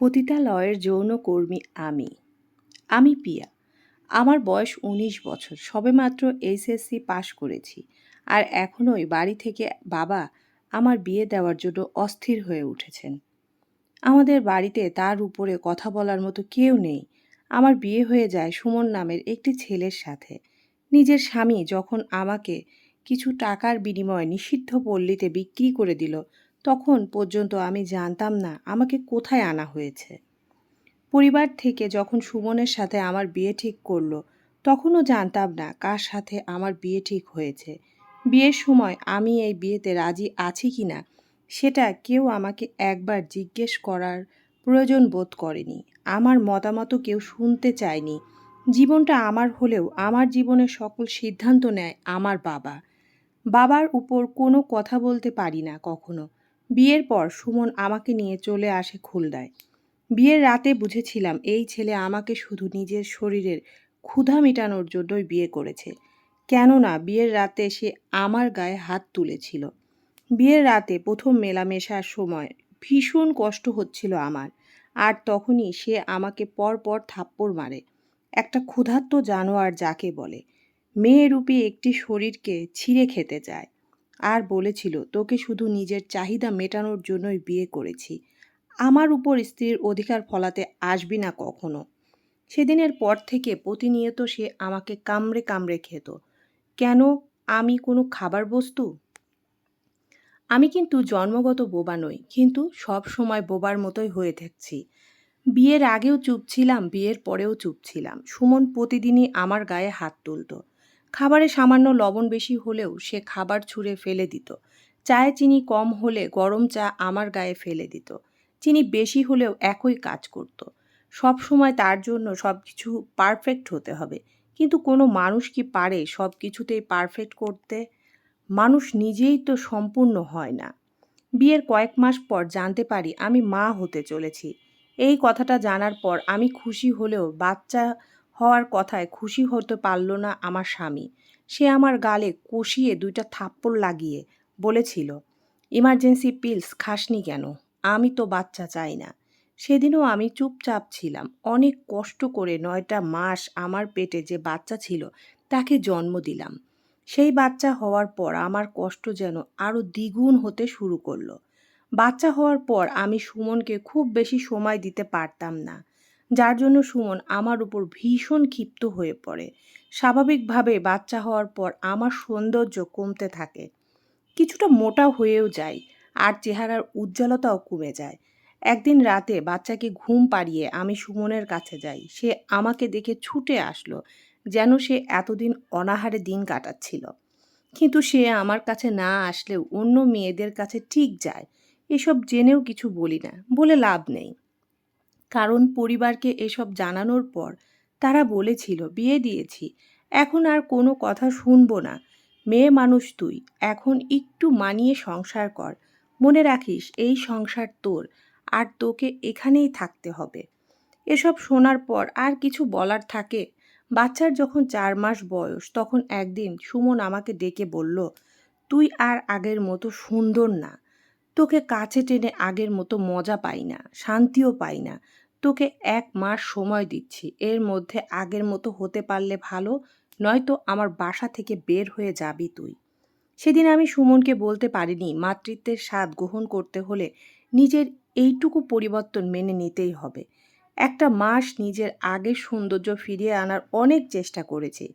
পতিতালয়ের যৌনকর্মী আমি। আমি পিয়া। আমার বয়স উনিশ বছর। সবেমাত্র এইচএসসি পাশ করেছি। আর এখনোই বাড়ি থেকে বাবা আমার বিয়ে দেওয়ার জন্য অস্থির হয়ে উঠেছেন। আমাদের বাড়িতে তার উপরে কথা বলার মতো কেউ নেই। আমার বিয়ে হয়ে যায় সুমন নামের একটি ছেলের সাথে। নিজের স্বামী যখন আমাকে কিছু টাকার বিনিময়ে নিষিদ্ধ পল্লীতে বিক্রি করে দিল তখন পর্যন্ত আমি জানতাম না আমাকে কোথায় আনা হয়েছে। পরিবার থেকে যখন সুমনের সাথে আমার বিয়ে ঠিক করল, তখনও জানতাম না কার সাথে আমার বিয়ে ঠিক হয়েছে। বিয়ের সময় আমি এই বিয়েতে রাজি আছি কি না, সেটা কেউ আমাকে একবার জিজ্ঞেস করার প্রয়োজন বোধ করেনি। আমার মতামতও কেউ শুনতে চায়নি। জীবনটা আমার হলেও আমার জীবনের সকল সিদ্ধান্ত নেয় আমার বাবা। বাবার উপর কোনো কথা বলতে পারি না কখনো। বিয়ের পর সুমন আমাকে নিয়ে চলে আসে খুলনায়। বিয়ের রাতে বুঝেছিলাম এই ছেলে আমাকে শুধু নিজের শরীরের ক্ষুধা মেটানোর জন্যই বিয়ে করেছে। কেননা বিয়ের রাতে সে আমার গায়ে হাত তুলেছিল। বিয়ের রাতে প্রথম মেলামেশার সময় ভীষণ কষ্ট হচ্ছিল আমার। আর তখনই সে আমাকে পর পর থাপ্পড় মারে। একটা ক্ষুধার্ত জানোয়ার যাকে বলে। মেয়েরূপী একটি শরীরকে ছিঁড়ে খেতে চায়। আর বলেছিল, তোকে শুধু নিজের চাহিদা মেটানোর জন্যই বিয়ে করেছি। আমার উপর স্ত্রীর অধিকার ফলাতে আসবি না কখনো। সেদিনের পর থেকে প্রতিনিয়ত সে আমাকে কামড়ে কামড়ে খেত। কেন? আমি কোনো খাবার বস্তু আমি কিন্তু জন্মগত বোবা নই, কিন্তু সব সময় বোবার মতোই হয়ে থাকছি। বিয়ের আগেও চুপ ছিলাম, বিয়ের পরেও চুপ ছিলাম। সুমন প্রতিদিনই আমার গায়ে হাত তুলত। খাবারে সামান্য লবণ বেশি হলেও সে খাবার ছুঁড়ে ফেলে দিত। চায়ে চিনি কম হলে গরম চা আমার গায়ে ফেলে দিত। চিনি বেশি হলেও একই কাজ করত। সব সময় তার জন্য সব কিছু পারফেক্ট হতে হবে। কিন্তু কোনো মানুষ কি পারে সব কিছুতেই পারফেক্ট করতে? মানুষ নিজেই তো সম্পূর্ণ হয় না। বিয়ের কয়েক মাস পর জানতে পারি আমি মা হতে চলেছি। এই কথাটা জানার পর আমি খুশি হলেও বাচ্চা হওয়ার কথায় খুশি হতে পারল না আমার স্বামী। সে আমার গালে কষিয়ে দুইটা থাপ্পড় লাগিয়ে বলেছিল, ইমার্জেন্সি পিলস, খাসনি কেন? আমি তো বাচ্চা চাই না। সেদিনও আমি চুপচাপ ছিলাম। অনেক কষ্ট করে নয়টা মাস আমার পেটে যে বাচ্চা ছিল, তাকে জন্ম দিলাম। সেই বাচ্চা হওয়ার পর আমার কষ্ট যেন আরও দ্বিগুণ হতে শুরু করল। বাচ্চা হওয়ার পর আমি সুমনকে খুব বেশি সময় দিতে পারতাম না। যার জন্য সুমন আমার উপর ভীষণ ক্ষিপ্ত হয়ে পড়ে। স্বাভাবিকভাবে বাচ্চা হওয়ার পর আমার সৌন্দর্য কমতে থাকে। কিছুটা মোটা হয়েও যায়, আর চেহারার উজ্জ্বলতাও কমে যায়। একদিন রাতে বাচ্চাকে ঘুম পাড়িয়ে আমি সুমনের কাছে যাই। সে আমাকে দেখে ছুটে আসলো, যেন সে এতদিন অনাহারে দিন কাটাচ্ছিল। কিন্তু সে আমার কাছে না আসলেও অন্য মেয়েদের কাছে ঠিক যায়। এসব জেনেও কিছু বলি না, বলে লাভ নেই। কারণ পরিবারকে এসব জানানোর পর তারা বলেছিল, বিয়ে দিয়েছি। এখন আর কোনো কথা শুনব না। মেয়ে মানুষ তুই। এখন একটু মানিয়ে সংসার কর। মনে রাখিস, এই সংসার তোর। আর তোকে এখানেই থাকতে হবে। এসব শোনার পর আর কিছু বলার থাকে? বাচ্চার যখন চার মাস বয়স, তখন একদিন সুমন আমাকে ডেকে বলল, তুই আর আগের মতো সুন্দর না। তোকে কাছে টেনে আগের মতো মজা পাই না, শান্তিও পাই না। তোকে এক মাস সময় দিচ্ছি। এর মধ্যে আগের মতো হতে পারলে ভালো, নয়তো আমার বাসা থেকে বের হয়ে যাবি তুই। সেদিন আমি সুমনকে বলতে পারিনি, মাতৃত্বের স্বাদ গ্রহণ করতে হলে নিজের এইটুকু পরিবর্তন মেনে নিতেই হবে। একটা মাস নিজের আগের সৌন্দর্য ফিরিয়ে আনার অনেক চেষ্টা করেছি।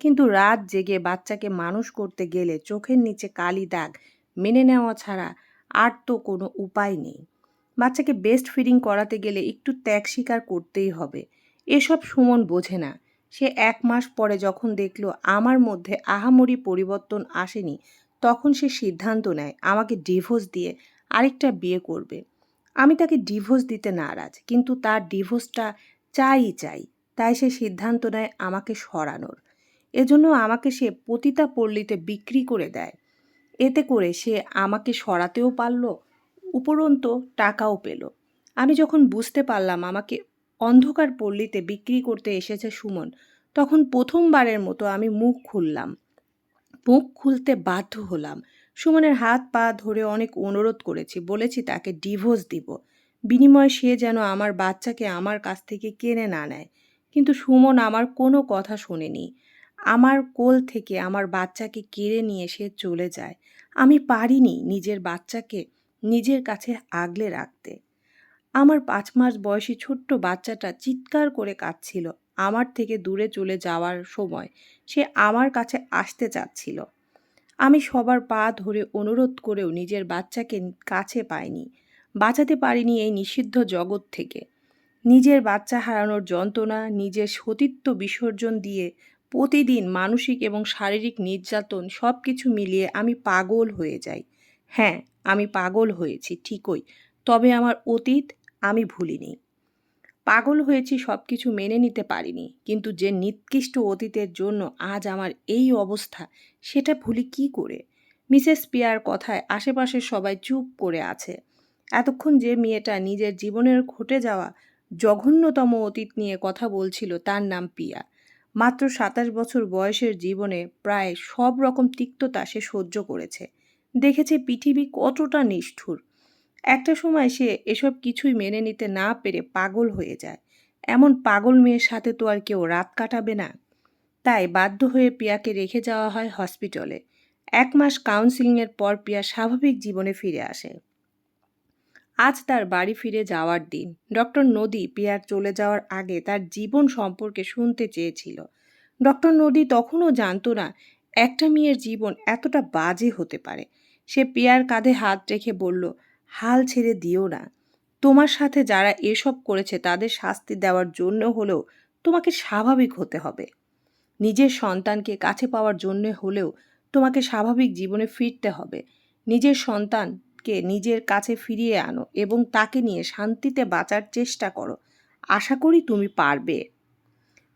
কিন্তু রাত জেগে বাচ্চাকে মানুষ করতে গেলে চোখের নিচে কালি দাগ মেনে নেওয়া ছাড়া আর তো কোনো উপায় নেই। বাচ্চাকে বেস্ট ফিডিং করাতে গেলে একটু ত্যাগ স্বীকার করতেই হবে। এসব সুমন বোঝে না। সে এক মাস পরে যখন দেখল আমার মধ্যে আহামরি পরিবর্তন আসেনি, তখন সে সিদ্ধান্ত নেয়, আমাকে ডিভোর্স দিয়ে আরেকটা বিয়ে করবে। আমি তাকে ডিভোর্স দিতে নারাজ, কিন্তু তার ডিভোর্সটা চাই চাই, তাই সে সিদ্ধান্ত নেয় আমাকে সরানোর। এজন্য আমাকে সে পতিতা পল্লীতে বিক্রি করে দেয়। এতে করে সে আমাকে সরাতেও পারল উপরন্ত টাকাও পেল। আমি যখন বুঝতে পারলাম আমাকে অন্ধকার পল্লীতে বিক্রি করতে এসেছে সুমন, তখন প্রথমবারের মতো আমি মুখ খুললাম। মুখ খুলতে বাধ্য হলাম। সুমনের হাত পা ধরে অনেক অনুরোধ করেছি, বলেছি তাকে ডিভোর্স দিব। বিনিময়ে সে যেন আমার বাচ্চাকে আমার কাছ থেকে কেড়ে না নেয়। কিন্তু সুমন আমার কোনো কথা শোনেনি। আমার কোল থেকে আমার বাচ্চাকে কেড়ে নিয়ে সে চলে যায়। আমি পারিনি নিজের বাচ্চাকে নিজের কাছে আগলে রাখতে। আমার পাঁচ মাস বয়সী ছোট্ট বাচ্চাটা চিৎকার করে কাঁদছিল আমার থেকে দূরে চলে যাওয়ার সময়। সে আমার কাছে আসতে চাচ্ছিল। আমি সবার পা ধরে অনুরোধ করেও নিজের বাচ্চাকে কাছে পাইনি। বাঁচাতে পারিনি এই নিষিদ্ধ জগৎ থেকে। নিজের বাচ্চা হারানোর যন্ত্রণা, নিজের সতীত্ব বিসর্জন দিয়ে প্রতিদিন মানসিক এবং শারীরিক নির্যাতন সব কিছু মিলিয়ে আমি পাগল হয়ে যাই। হ্যাঁ আমি পাগল হয়েছি, ঠিকই। তবে আমার অতীত আমি ভুলিনি। পাগল হয়েছি সব কিছু মেনে নিতে পারিনি, কিন্তু যে নিকৃষ্ট অতীতের জন্য আজ আমার এই অবস্থা, সেটা ভুলি কি করে? মিসেস পিয়ার কথায় আশেপাশের সবাই চুপ করে আছে। এতক্ষণ যে মেয়েটা নিজের জীবনের ঘটে যাওয়া জঘন্যতম অতীত নিয়ে কথা বলছিল তার নাম পিয়া। মাত্র সাতাশ বছর বয়সের জীবনে প্রায় সব রকম তিক্ততা সে সহ্য করেছে। দেখেছে পৃথিবী কতটা নিষ্ঠুর। একটা সময় সে এসব কিছুই মেনে নিতে না পেরে পাগল হয়ে যায়। এমন পাগল মেয়ের সাথে তো আর কেউ রাত কাটাবে না। তাই বাধ্য হয়ে পিয়াকে রেখে যাওয়া হয় হসপিটালে। এক মাস কাউন্সিলিংয়ের পর পিয়া স্বাভাবিক জীবনে ফিরে আসে। আজ তার বাড়ি ফিরে যাওয়ার দিন। ডক্টর নদী পিয়ার চলে যাওয়ার আগে তার জীবন সম্পর্কে শুনতে চেয়েছিল। ডক্টর নদী তখনও জানতো না একটা মেয়ের জীবন এতটা বাজে হতে পারে। সে পিয়ার কাঁধে হাত রেখে বলল, হাল ছেড়ে দিও না। তোমার সাথে যারা এসব করেছে তাদের শাস্তি দেওয়ার জন্য হলেও তোমাকে স্বাভাবিক হতে হবে। নিজের সন্তানকে কাছে পাওয়ার জন্য হলেও তোমাকে স্বাভাবিক জীবনে ফিরতে হবে। নিজের সন্তানকে নিজের কাছে ফিরিয়ে আনো এবং তাকে নিয়ে শান্তিতে বাঁচার চেষ্টা করো। আশা করি তুমি পারবে।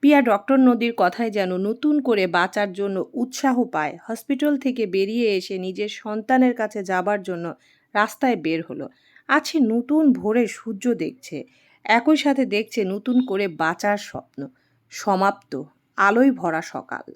পিয়া ডক্টর নদীর কথায় যেন নতুন করে বাঁচার জন্য উৎসাহ পায়। হসপিটাল থেকে বেরিয়ে এসে নিজের সন্তানের কাছে যাবার জন্য রাস্তায় বের হলো। আছে নতুন ভোরে সূর্য দেখছে। একই সাথে দেখছে নতুন করে বাঁচার স্বপ্ন। সমাপ্ত। আলোয় ভরা সকাল।